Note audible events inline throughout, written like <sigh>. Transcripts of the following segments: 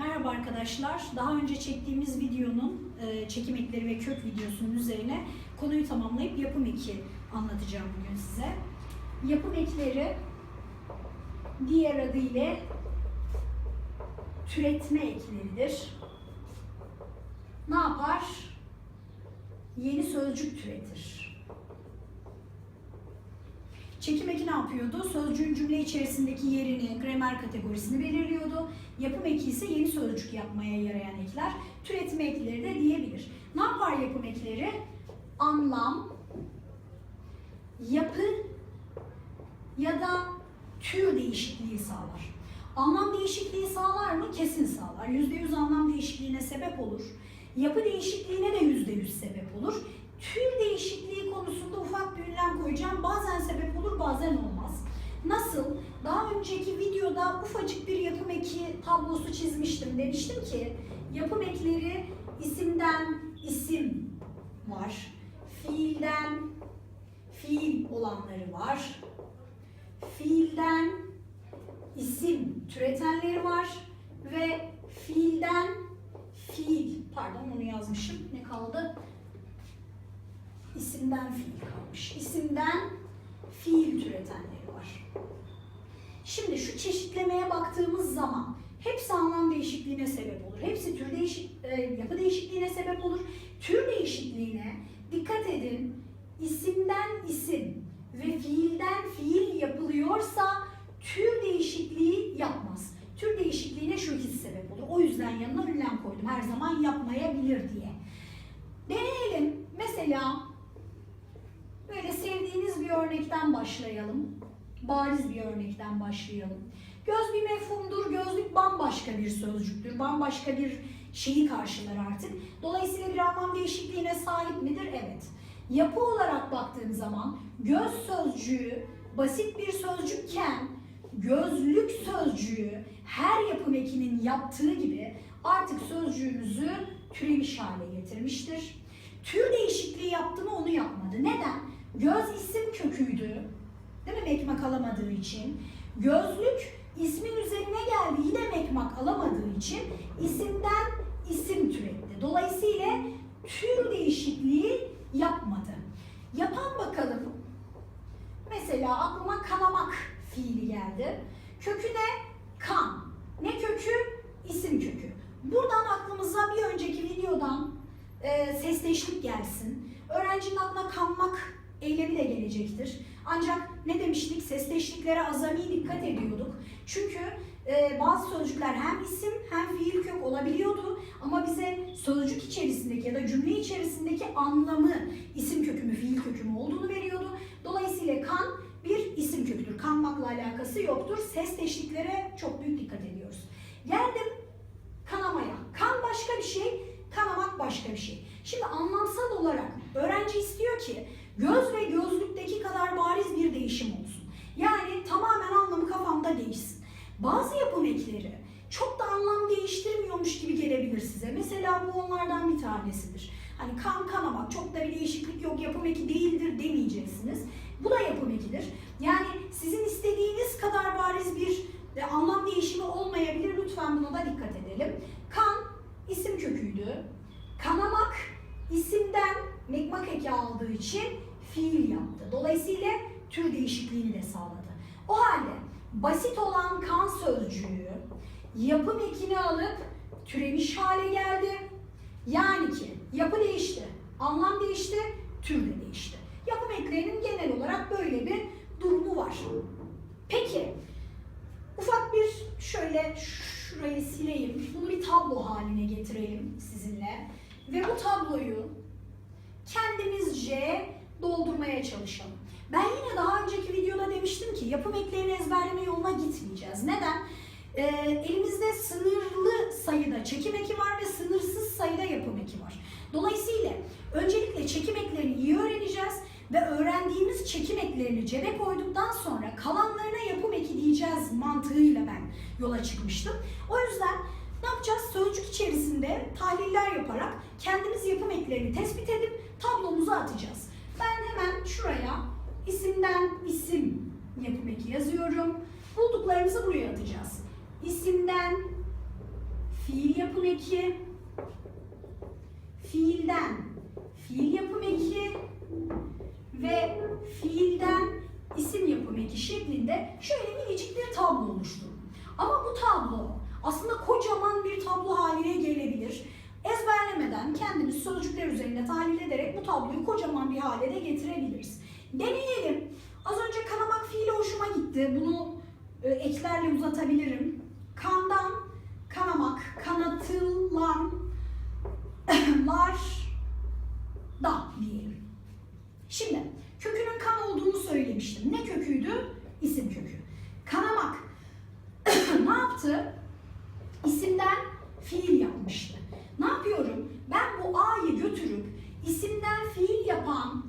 Merhaba arkadaşlar. Daha önce çektiğimiz videonun e, çekim ekleri ve kök videosunun üzerine konuyu tamamlayıp yapım eki anlatacağım bugün size. Yapım ekleri diğer adıyla türetme ekleridir. Ne yapar? Yeni sözcük türetir. Çekim eki ne yapıyordu? Sözcüğün cümle içerisindeki yerini, gramer kategorisini belirliyordu. Yapım eki ise yeni sözcük yapmaya yarayan ekler. Türetme ekleri de diyebilir. Ne yapar yapım ekleri? Anlam, yapı ya da tür değişikliği sağlar. Anlam değişikliği sağlar mı? Kesin sağlar. %100 anlam değişikliğine sebep olur. Yapı değişikliğine de %100 sebep olur. Tür değişikliği konusunda ufak bir ünlem koyacağım. Bazen sebep olur, bazen olmaz. Nasıl? Daha önceki videoda ufacık bir yapım eki tablosu çizmiştim. Demiştim ki yapım ekleri isimden isim var. Fiilden fiil olanları var. Fiilden isim türetenleri var ve fiilden fiil pardon onu yazmışım ne kaldı isimden fiil kalmış isimden fiil türetenleri var şimdi şu çeşitlemeye baktığımız zaman hepsi anlam değişikliğine sebep olur hepsi tür değişik e, yapı değişikliğine sebep olur tür değişikliğine dikkat edin isimden isim ve fiilden fiil yapılıyorsa tür değişikliği yapmaz. Tür değişikliğine şu his sebep olur. O yüzden yanına ünlem koydum. Her zaman yapmayabilir diye. Deneyelim. Mesela böyle sevdiğiniz bir örnekten başlayalım. Bariz bir örnekten başlayalım. Göz bir mefhumdur. Gözlük bambaşka bir sözcüktür. Bambaşka bir şeyi karşılar artık. Dolayısıyla bir anlam değişikliğine sahip midir? Evet. Yapı olarak baktığım zaman göz sözcüğü basit bir sözcükken gözlük sözcüğü her yapım ekinin yaptığı gibi artık sözcüğümüzü türemiş hale getirmiştir. Tür değişikliği yaptı mı onu yapmadı. Neden? Göz isim köküydü. Değil mi mekmak alamadığı için. Gözlük ismin üzerine geldi yine mekmak alamadığı için isimden isim türetti. Dolayısıyla tür değişikliği yapmadı. Yapan bakalım. Mesela aklıma kanamak fiili geldi. Kökü ne? Kan. Ne kökü? İsim kökü. Buradan aklımıza bir önceki videodan e, sesleşlik gelsin. Öğrencinin aklına kanmak eylemi de gelecektir. Ancak? Sesleşliklere azami dikkat ediyorduk. Çünkü e, bazı sözcükler hem isim hem fiil kök olabiliyordu. Ama bize sözcük içerisindeki ya da cümle içerisindeki anlamı isim kökü mü fiil kökü mü olduğunu veriyordu. Dolayısıyla kan bir isim köküdür. Kanmakla alakası yoktur. Ses teşviklere çok büyük dikkat ediyoruz. Geldim kanamaya. Kan başka bir şey, kanamak başka bir şey. Şimdi anlamsal olarak öğrenci istiyor ki göz ve gözlükteki kadar bariz bir değişim olsun. Yani tamamen anlamı kafamda değişsin. Bazı yapım ekleri çok da anlam değiştirmiyormuş gibi gelebilir size. Mesela bu onlardan bir tanesidir. Hani kan kanamak çok da bir değişiklik yok yapım eki değildir demeyeceksiniz. Bu da yapım ekidir. Yani sizin istediğiniz kadar bariz bir e, anlam değişimi olmayabilir. Lütfen buna da dikkat edelim. Kan isim köküydü. Kanamak isimden mekmak eki aldığı için fiil yaptı. Dolayısıyla tür değişikliğini de sağladı. O halde basit olan kan sözcüğü yapım ekini alıp türemiş hale geldi. Yani ki yapı değişti, anlam değişti, tür de değişti. Yapım eklerinin genel olarak böyle bir durumu var. Peki, ufak bir şöyle şurayı sileyim, bunu bir tablo haline getirelim sizinle. Ve bu tabloyu kendimizce doldurmaya çalışalım. Ben yine daha önceki videoda demiştim ki yapım eklerini ezberleme yoluna gitmeyeceğiz. Neden? Ee, elimizde sınırlı sayıda çekim eki var ve sınırsız sayıda yapım eki var. Dolayısıyla öncelikle çekim eklerini iyi öğreneceğiz ve öğrendiğimiz çekim eklerini cebe koyduktan sonra kalanlarına yapım eki diyeceğiz mantığıyla ben yola çıkmıştım. O yüzden ne yapacağız? Sözcük içerisinde tahliller yaparak kendimiz yapım eklerini tespit edip tablomuza atacağız. Ben hemen şuraya isimden isim yapım eki yazıyorum. Bulduklarımızı buraya atacağız. İsimden yapım eki, fiilden fiil yapım eki ve fiilden isim yapım eki şeklinde şöyle minicik bir tablo oluşturdum. Ama bu tablo aslında kocaman bir tablo haline gelebilir. Ezberlemeden kendimiz sözcükler üzerinde tahlil ederek bu tabloyu kocaman bir hale de getirebiliriz. Deneyelim. Az önce kanamak fiili hoşuma gitti. Bunu e, eklerle uzatabilirim. Kandan kanamak, kanatılan <coughs> lar da diyelim. Şimdi kökünün kan olduğunu söylemiştim. Ne köküydü? İsim kökü. Kanamak <coughs> ne yaptı? İsimden fiil yapmıştı. Ne yapıyorum? Ben bu A'yı götürüp isimden fiil yapan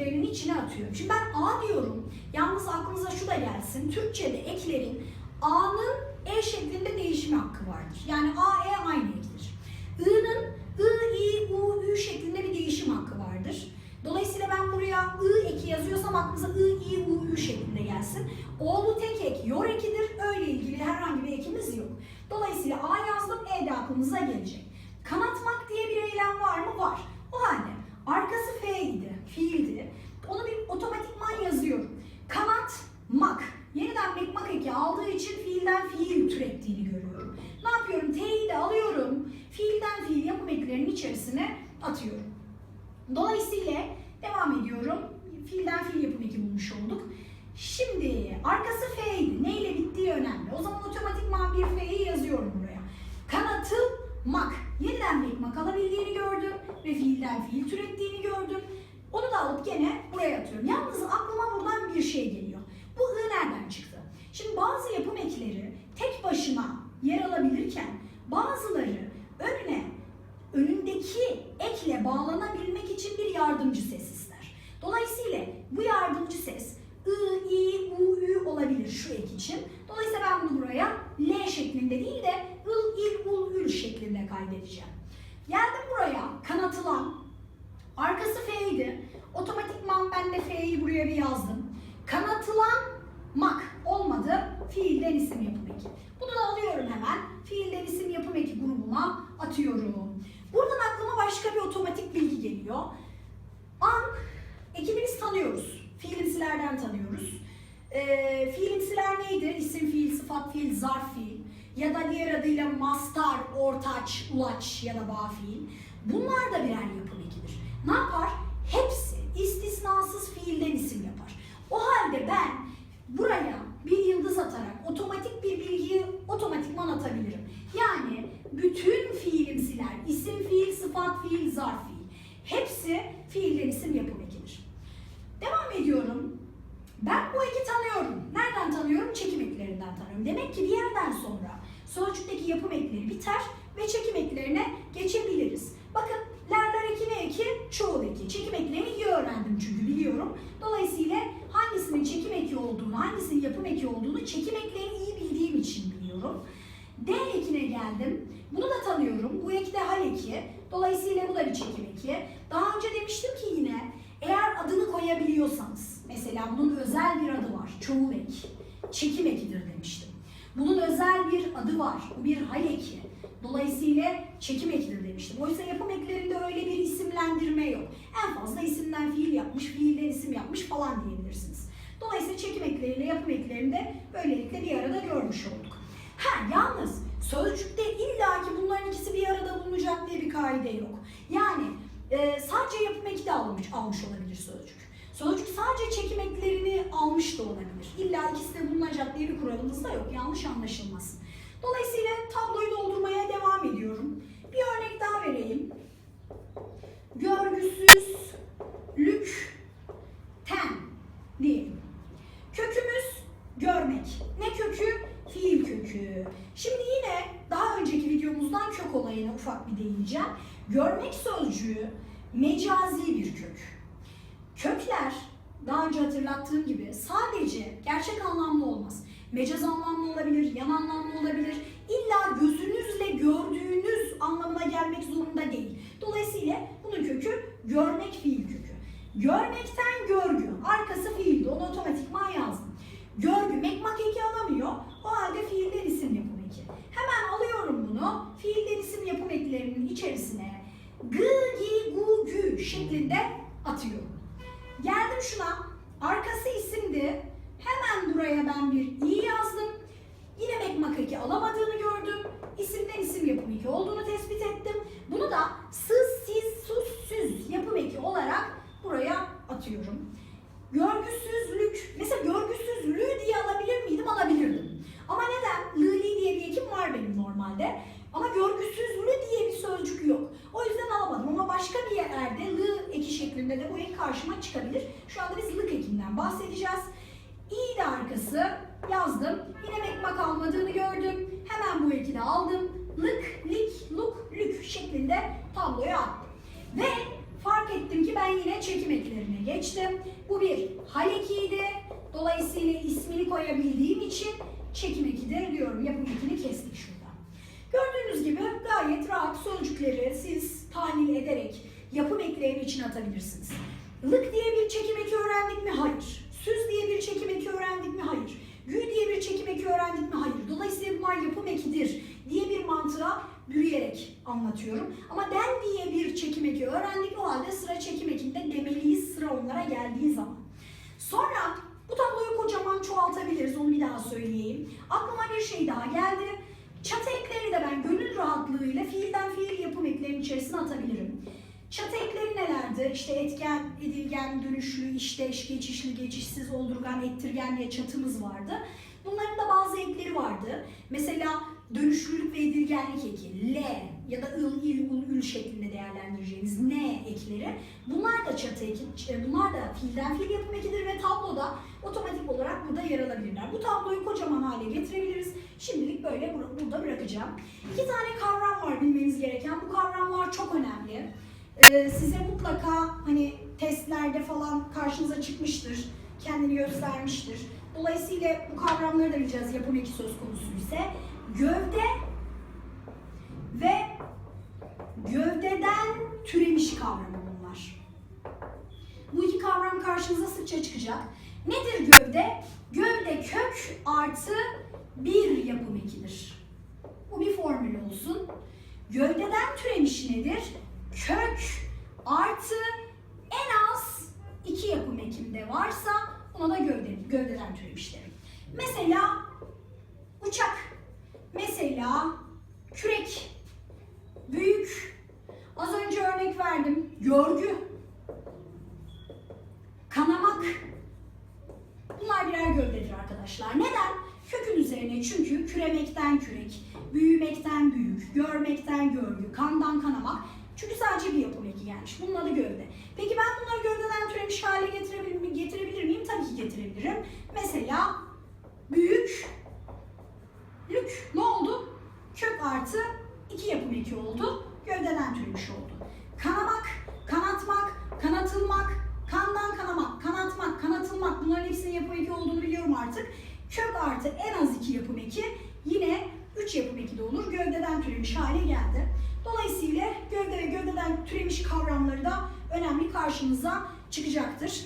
yapım eklerinin içine atıyorum. Şimdi ben A diyorum. Yalnız aklınıza şu da gelsin. Türkçe'de eklerin A'nın E şeklinde değişme hakkı vardır. Yani A, E aynı ektir. I'nın I, I, U, Ü şeklinde bir değişim hakkı vardır. Dolayısıyla ben buraya I eki yazıyorsam aklınıza I, I, U, Ü şeklinde gelsin. Oğlu tek ek, yor ekidir. Öyle ilgili herhangi bir ekimiz yok. Dolayısıyla A yazdım, E de aklınıza gelecek. Kanatmak diye bir eylem var mı? Var. O halde arkası F'ydi, fiildi. Onu bir otomatikman yazıyorum. Kanatmak. Yeniden mekmak eki aldığı için fiilden fiil türettiğini görüyorum. Ne yapıyorum? T'yi de alıyorum. Fiilden fiil yapım eklerinin içerisine atıyorum. Dolayısıyla devam ediyorum. Fiilden fiil yapım eki bulmuş olduk. Şimdi arkası F'ydi. Ne ile bittiği önemli. O zaman otomatikman bir F'yi yazıyorum buraya. Kanatılmak. Yeniden mekmak alabildiğini gördüm ve fiilden fiil türettiğini gördüm. Onu da alıp gene buraya atıyorum. Yalnız aklıma buradan bir şey geliyor. Bu I nereden çıktı? Şimdi bazı yapım ekleri tek başına yer alabilirken bazıları önüne önündeki ekle bağlanabilmek için bir yardımcı ses ister. Dolayısıyla bu yardımcı ses I, I, U, Ü olabilir şu ek için. Dolayısıyla ben bunu buraya L şeklinde değil de ıl, il, ul, ül şeklinde kaydedeceğim. Geldim buraya kanatılan. Arkası F'ydi. Otomatikman ben de F'yi buraya bir yazdım. Kanatılan mak olmadı. Fiilden isim yapım eki. Bunu da alıyorum hemen. Fiilden isim yapım eki grubuma atıyorum. Buradan aklıma başka bir otomatik bilgi geliyor. An ekini biz tanıyoruz. Fiilimsilerden tanıyoruz. Ee, fiilimsiler neydi? Sıfat fiil, zarf fiil ya da diğer adıyla mastar, ortaç, ulaç ya da bağ fiil. Bunlar da birer yapım ekidir. Ne yapar? Hepsi istisnasız fiilden isim yapar. O halde ben buraya bir yıldız atarak otomatik bir bilgiyi otomatikman atabilirim. Yani bütün fiilimsiler, isim fiil, sıfat fiil, zarf fiil. Hepsi fiilden isim yapım ekidir. Devam ediyorum. Ben bu eki tanıyorum. Nereden tanıyorum? Çekim eklerinden tanıyorum. Demek ki bir yerden sonra sözcükteki yapım ekleri biter ve çekim eklerine geçebiliriz. Bakın lerler eki ne eki? Çoğul eki. Çekim eklerini iyi öğrendim çünkü biliyorum. Dolayısıyla hangisinin çekim eki olduğunu, hangisinin yapım eki olduğunu çekim eklerini iyi bildiğim için biliyorum. D ekine geldim. Bunu da tanıyorum. Bu ek de hal eki. Dolayısıyla bu da bir çekim eki. Daha önce demiştim ki yine eğer adını koyabiliyorsanız, mesela bunun özel bir adı var, çoğul ek, çekim ekidir demiştim. Bunun özel bir adı var, bir hal eki. Dolayısıyla çekim ekidir demiştim. Oysa yapım eklerinde öyle bir isimlendirme yok. En fazla isimden fiil yapmış, fiilden isim yapmış falan diyebilirsiniz. Dolayısıyla çekim ekleriyle yapım eklerini de böylelikle bir arada görmüş olduk. Ha yalnız sözcükte illaki bunların ikisi bir arada bulunacak diye bir kaide yok. Yani e, sadece yapım eki de almış, almış olabilir sözcük. Sözcük sadece çekim eklerini almış da olabilir. İlla ikisi de bulunacak diye bir kuralımız da yok. Yanlış anlaşılmasın. Dolayısıyla tabloyu doldurmaya devam ediyorum. Bir örnek daha vereyim. Görgüsüzlükten diyelim. Kökümüz görmek. Ne kökü? Fiil kökü. Şimdi yine daha önceki videomuzdan kök olayına ufak bir değineceğim. Görmek sözcüğü mecazi bir kök. Kökler daha önce hatırlattığım gibi sadece gerçek anlamlı olmaz. Mecaz anlamlı olabilir, yan anlamlı olabilir. İlla gözünüzle gördüğünüz anlamına gelmek zorunda değil. Dolayısıyla bunun kökü görmek fiil kökü. Görmekten görgü. Arkası fiildi. Onu otomatikman yazdım. Görgü. Mekmak eki alamıyor. O halde fiilden isim yapım eki. Hemen alıyorum bunu. Fiilden eklerinin içerisine gı, gi, gu, gü şeklinde atıyorum. Geldim şuna. Arkası isimdi. Hemen buraya ben bir i yazdım. Yine mekmak eki alamadığını gördüm. İsimden isim yapım eki olduğunu tespit ettim. Bunu da sız, siz, sus, süz yapım eki olarak buraya atıyorum. Görgüsüzlük. Mesela görgüsüzlüğü diye alabilir miydim? Alabilirdim. Ama neden? Lili diye bir ekim var benim normalde. Ama görgüsüzlüğü diye bir sözcük yok. O yüzden alamadım ama başka bir yerde lı eki şeklinde de bu ek karşıma çıkabilir. Şu anda biz lık ekinden bahsedeceğiz. İyi de arkası yazdım. Yine mekmak almadığını gördüm. Hemen bu eki de aldım. Lık, lik, luk, lük şeklinde tabloya attım. Ve fark ettim ki ben yine çekim eklerine geçtim. Bu bir hal. Dolayısıyla ismini koyabildiğim için çekim ekidir diyorum. Yapım ekini kestik şurada. Gördüğünüz gibi gayet rahat sözcükleri siz tahlil ederek yapım eklerinin içine atabilirsiniz. Lık diye bir çekim eki öğrendik mi? Hayır. Süz diye bir çekim eki öğrendik mi? Hayır. Gü diye bir çekim eki öğrendik mi? Hayır. Dolayısıyla bunlar yapım ekidir diye bir mantığa bürüyerek anlatıyorum. Ama den diye bir çekim eki öğrendik. O halde sıra çekim ekinde demeliyiz sıra onlara geldiği zaman. Sonra bu tabloyu kocaman çoğaltabiliriz. Onu bir daha söyleyeyim. Aklıma bir şey daha geldi. Çatı ekleri de ben gönül rahatlığıyla fiilden fiil yapım eklerinin içerisine atabilirim. Çatı ekleri nelerdi? İşte etken, edilgen, dönüşlü, işteş, geçişli, geçişsiz, oldurgan, ettirgen diye çatımız vardı. Bunların da bazı ekleri vardı. Mesela dönüşlülük ve edilgenlik eki, L ya da ıl, il, ul, ül şeklinde değerlendireceğimiz N ekleri. Bunlar da çatı eki, e, bunlar da fiilden fiil yapım ekidir ve tabloda otomatik olarak burada yer alabilirler. Bu tabloyu kocaman hale getirebiliriz. Şimdilik böyle bur- burada bırakacağım. İki tane kavram var bilmeniz gereken. Bu kavramlar çok önemli. Ee, size mutlaka hani testlerde falan karşınıza çıkmıştır. Kendini göstermiştir. Dolayısıyla bu kavramları da bileceğiz yapım eki söz konusu ise. Gövde gövdeden türemiş kavramı bunlar. Bu iki kavram karşınıza sıkça çıkacak. Nedir gövde? Gövde kök artı bir yapım ekidir. Bu bir formül olsun. Gövdeden türemiş nedir? Kök artı en az iki yapım ekimde varsa ona da gövde, gövdeden türemiş derim. Mesela uçak, mesela kürek, büyük, az önce örnek verdim, görgü, kanamak. Bunlar birer gövdedir arkadaşlar. Neden? Kökün üzerine çünkü küremekten kürek, büyümekten büyük, görmekten görgü, kandan kanamak. Çünkü sadece bir yapım eki gelmiş. Bunun adı gövde. Peki ben bunları gövdeden türemiş hale getirebilir, mi- getirebilir miyim? Tabii ki getirebilirim. Mesela büyük, lük ne oldu? Kök artı iki yapım eki oldu. Gövdeden türemiş oldu. Kanamak, kanatmak, kanatılmak, kandan kanamak, kanatmak, kanatılmak bunların hepsinin yapım eki olduğunu biliyorum artık. Kök artı en az iki yapım eki yine üç yapım eki de olur. Gövdeden türemiş hale geldi. Dolayısıyla gövde ve gövdeden türemiş kavramları da önemli karşımıza çıkacaktır.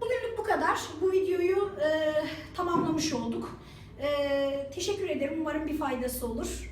Bugünlük bu kadar. Bu videoyu e, tamamlamış olduk. E, teşekkür ederim. Umarım bir faydası olur.